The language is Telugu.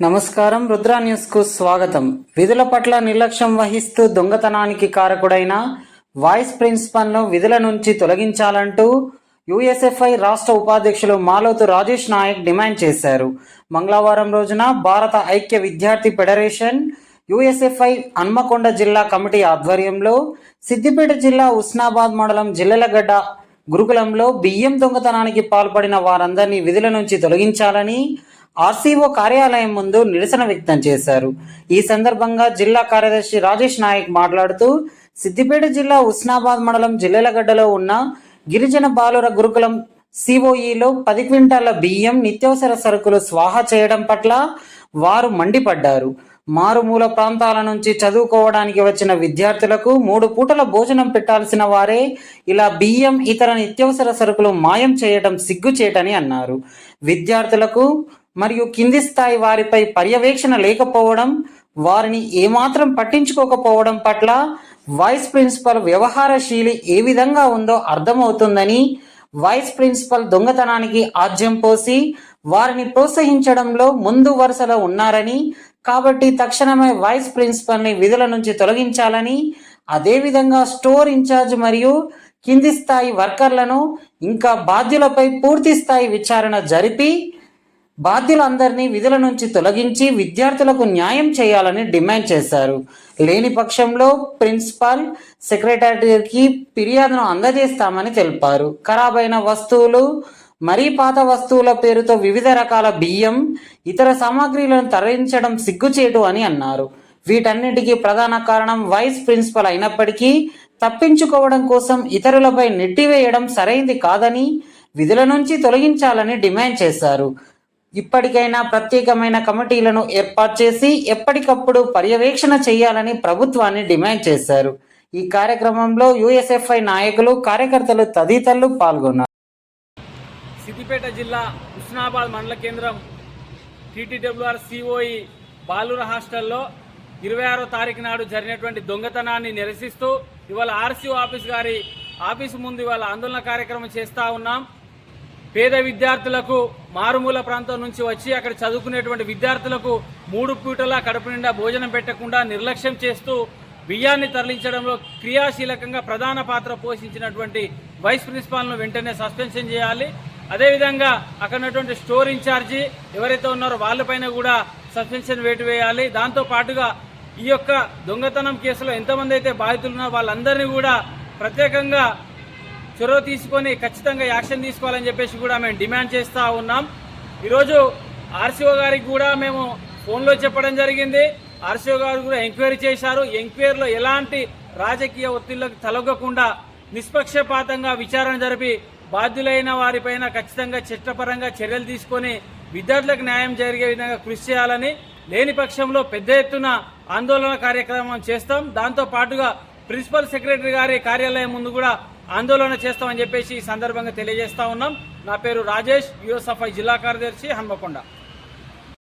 నమస్కారం రుద్రా న్యూస్కు స్వాగతం. విధుల పట్ల నిర్లక్ష్యం వహిస్తూ దొంగతనానికి కారకుడైన వైస్ ప్రిన్సిపల్ను విధుల నుంచి తొలగించాలంటూ యుఎస్ఎఫ్ఐ రాష్ట్ర ఉపాధ్యక్షులు మాలోతు రాజేష్ నాయక్ డిమాండ్ చేశారు. మంగళవారం రోజున భారత ఐక్య విద్యార్థి ఫెడరేషన్ యుఎస్ఎఫ్ఐ హన్మకొండ జిల్లా కమిటీ ఆధ్వర్యంలో సిద్దిపేట జిల్లా ఉస్నాబాద్ మండలం జిల్లెలగడ్డ గురుకులంలో బియ్యం దొంగతనానికి పాల్పడిన వారందరినీ విధుల నుంచి తొలగించాలని ఆర్సీఓ కార్యాలయం ముందు నిరసన వ్యక్తం చేశారు. ఈ సందర్భంగా జిల్లా కార్యదర్శి రాజేష్ నాయక్ మాట్లాడుతూ సిద్దిపేట జిల్లా ఉస్నాబాద్ మండలం జిల్లెలగడ్డలో ఉన్న గిరిజన బాలుర గురుకులం సిఓఈలో పది క్వింటాల బియ్యం నిత్యావసర సరుకులు స్వాహా చేయడం పట్ల వారు మండిపడ్డారు. మారుమూల ప్రాంతాల నుంచి చదువుకోవడానికి వచ్చిన విద్యార్థులకు మూడు పూటల భోజనం పెట్టాల్సిన వారే ఇలా బియ్యం ఇతర నిత్యావసర సరుకులు మాయం చేయడం సిగ్గుచేటని అన్నారు. విద్యార్థులకు మరియు కింది స్థాయి వారిపై పర్యవేక్షణ లేకపోవడం వారిని ఏమాత్రం పట్టించుకోకపోవడం పట్ల వైస్ ప్రిన్సిపల్ వ్యవహారశీలి ఏ విధంగా ఉందో అర్థమవుతుందని వైస్ ప్రిన్సిపల్ దొంగతనానికి ఆజ్యం పోసి వారిని ప్రోత్సహించడంలో ముందు వరుసలో ఉన్నారని కాబట్టి తక్షణమే వైస్ ప్రిన్సిపల్ని విధుల నుంచి తొలగించాలని అదేవిధంగా స్టోర్ ఇన్ఛార్జ్ మరియు కింది స్థాయి వర్కర్లను ఇంకా బాధ్యులపై పూర్తి స్థాయి విచారణ జరిపి బాధ్యులందరినీ విధుల నుంచి తొలగించి విద్యార్థులకు న్యాయం చేయాలని డిమాండ్ చేశారు. లేని పక్షంలో ప్రిన్సిపాల్ సెక్రటరీకి ఫిర్యాదును అందజేస్తామని తెలిపారు. ఖరాబైన వస్తువులు మరీ పాత వస్తువుల పేరుతో వివిధ రకాల బియ్యం ఇతర సామాగ్రిలను తరలించడం సిగ్గుచేటు అని అన్నారు. వీటన్నిటికీ ప్రధాన కారణం వైస్ ప్రిన్సిపల్ అయినప్పటికీ తప్పించుకోవడం కోసం ఇతరులపై నెట్టివేయడం సరైంది కాదని విధుల నుంచి తొలగించాలని డిమాండ్ చేశారు. ఇప్పటికైనా ప్రత్యేకమైన కమిటీలను ఏర్పాటు చేసి ఎప్పటికప్పుడు పర్యవేక్షణ చేయాలని ప్రభుత్వాన్ని డిమాండ్ చేశారు. ఈ కార్యక్రమంలో యుఎస్ఎఫ్ఐ నాయకులు కార్యకర్తలు తదితరులు పాల్గొన్నారు. సిద్దిపేట జిల్లా హుస్నాబాద్ మండల కేంద్రం టీటీడబ్ల్యూఆర్ సిఓఈ బాలుర హాస్టల్లో ఇరవై ఆరో తారీఖు నాడు జరిగినటువంటి దొంగతనాన్ని నిరసిస్తూ ఇవాళ ఆర్సీఓ ఆఫీస్ గారి ఆఫీసు ముందు ఇవాళ ఆందోళన కార్యక్రమం చేస్తూ ఉన్నాం. పేద విద్యార్థులకు మారుమూల ప్రాంతం నుంచి వచ్చి అక్కడ చదువుకునేటువంటి విద్యార్థులకు మూడు పూటల కడుపు నిండా భోజనం పెట్టకుండా నిర్లక్ష్యం చేస్తూ బియ్యాన్ని తరలించడంలో క్రియాశీలకంగా ప్రధాన పాత్ర పోషించినటువంటి వైస్ ప్రిన్సిపాల్ను వెంటనే సస్పెన్షన్ చేయాలి. అదేవిధంగా అక్కడ ఉన్నటువంటి స్టోర్ ఇన్ఛార్జి ఎవరైతే ఉన్నారో వాళ్ళపైన కూడా సస్పెన్షన్ వేటు వేయాలి. దాంతో పాటుగా ఈ యొక్క దొంగతనం కేసులో ఎంతమంది అయితే బాధితులున్నారో వాళ్ళందరినీ కూడా ప్రత్యేకంగా చొరవ తీసుకొని ఖచ్చితంగా యాక్షన్ తీసుకోవాలని చెప్పేసి కూడా మేము డిమాండ్ చేస్తూ ఉన్నాం. ఈరోజు ఆర్సీఓ గారికి కూడా మేము ఫోన్లో చెప్పడం జరిగింది. ఆర్సీఓ గారు కూడా ఎంక్వైరీ చేశారు. ఎంక్వైరీలో ఎలాంటి రాజకీయ ఒత్తిళ్ళకు తలొగ్గకుండా నిష్పక్షపాతంగా విచారణ జరిపి బాధ్యులైన వారిపైన ఖచ్చితంగా చట్టపరంగా చర్యలు తీసుకొని విద్యార్థులకు న్యాయం జరిగే విధంగా కృషి చేయాలని లేని పక్షంలో పెద్ద ఎత్తున ఆందోళన కార్యక్రమం చేస్తాం. దాంతో పాటుగా ప్రిన్సిపల్ సెక్రటరీ గారి కార్యాలయం ముందు కూడా ఆందోళన చేస్తామని చెప్పేసి ఈ సందర్భంగా తెలియజేస్తా ఉన్నాం. నా పేరు రాజేష్ యుఎస్ఎఫ్ఐ జిల్లా కార్యదర్శి హన్మకొండ.